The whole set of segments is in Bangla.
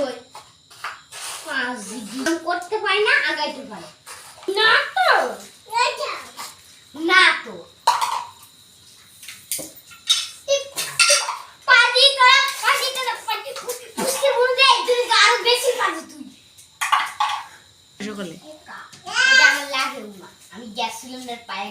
কই? পাঁচ করতে পারি না আগাইতে পারি। না তো? না তো। আমি গ্যাস সিলিন্ডার পায়ে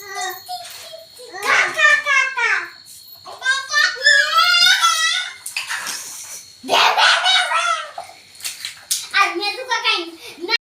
嗯